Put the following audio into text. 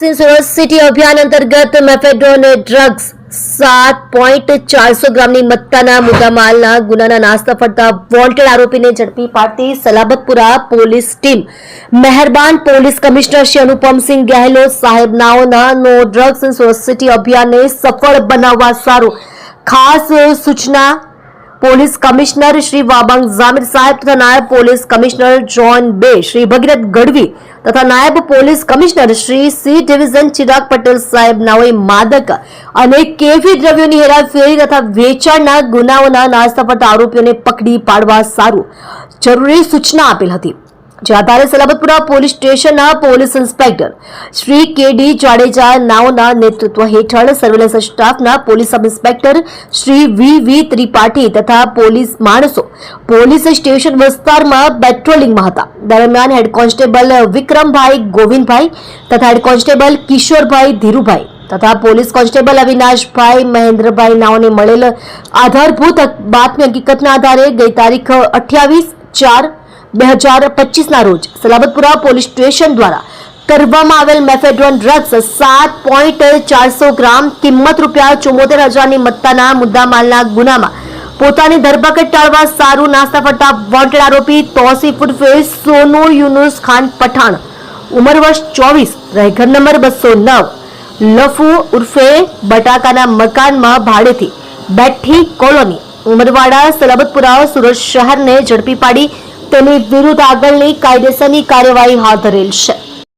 Surat city અભિયાન અંતર્ગત mephedrone drugs સાત પોઈન્ટ ચારસો ગ્રામની મત્તાના મુદ્દામાલના ગુનાના નાસ્તા ફરતા વોન્ટેડ આરોપીને ઝડપી પાડતી સલાબતપુરા પોલીસ ટીમ. મહેરબાન પોલીસ કમિશનર શ્રી અનુપમસિંહ ગેહલોત સાહેબ નાઓના નો ડ્રગ્સ સુરત સિટી અભિયાનને સફળ બનાવવા સારું. ખાસ સૂચના પોલીસ કમિશનર શ્રી વાબાંગ ઝામિર સાહેબ તથા નાયબ પોલીસ કમિશનર જોન બે, શ્રી ભગીરથ ગઢવી તથા નાયબ police commissioner Shri C division Chirag Patel સાહેબ, નાઓએ માદક અને કેફી દ્રવ્યોની હેરાફેરી તથા વેચાણના ગુનાઓના નાસ્તા પડતા આરોપીઓને પકડી પાડવા સારું જરૂરી સૂચના આપેલ હતી. જે આધારે સલાબતપુરા પોલીસ સ્ટેશનના police inspector Shri K D Jadeja નાઓના નેતૃત્વ હેઠળ સર્વેલન્સ સ્ટાફના police sub inspector Shri V V Tripathi તથા પોલીસ માણસો પોલીસ સ્ટેશન વિસ્તારમાં પેટ્રોલિંગમાં હતા. દરમિયાન હેડ કોન્સ્ટેબલ વિક્રમભાઈ ગોવિંદભાઈ તથા હેડ કોન્સ્ટેબલ કિશોરભાઈ ધીરુભાઈ તથા પોલીસ કોન્સ્ટેબલ અવિનાશભાઈ મહેન્દ્રભાઈ નાઓને મળેલ આધારભૂત બાતમી હકીકતના આધારે ગઈ તારીખ અઠ્યાવીસ ચાર બે હજાર પચીસના રોજ સલાબતપુરા પોલીસ સ્ટેશન દ્વારા કરવામાં આવેલ મેફેડ્રોન ડ્રગ્સ સાત પોઈન્ટ ચારસો ગ્રામ કિંમત રૂપિયા ચુમ્મોતેર હજારની મત્તાના મુદ્દામાલના ગુનામાં પોતાની ધરપકડ ટાળવા સારું નાસ્તા ફરતા વોન્ટેડ આરોપી તોસીફ ઉર્ફે સોનુ યુનુસ ખાન પઠાણ, ઉંમર વર્ષ ચોવીસ, રહેઘર નંબર બસો નવ, લફુ ઉર્ફે બટાકાના મકાનમાં ભાડેથી બેઠી કોલોની, ઉમરવાડા સલાબતપુરા સુરત શહેરને ઝડપી પાડી તેની વિરુદ્ધ આગળની કાયદેસરની કાર્યવાહી હાથ ધરેલ છે.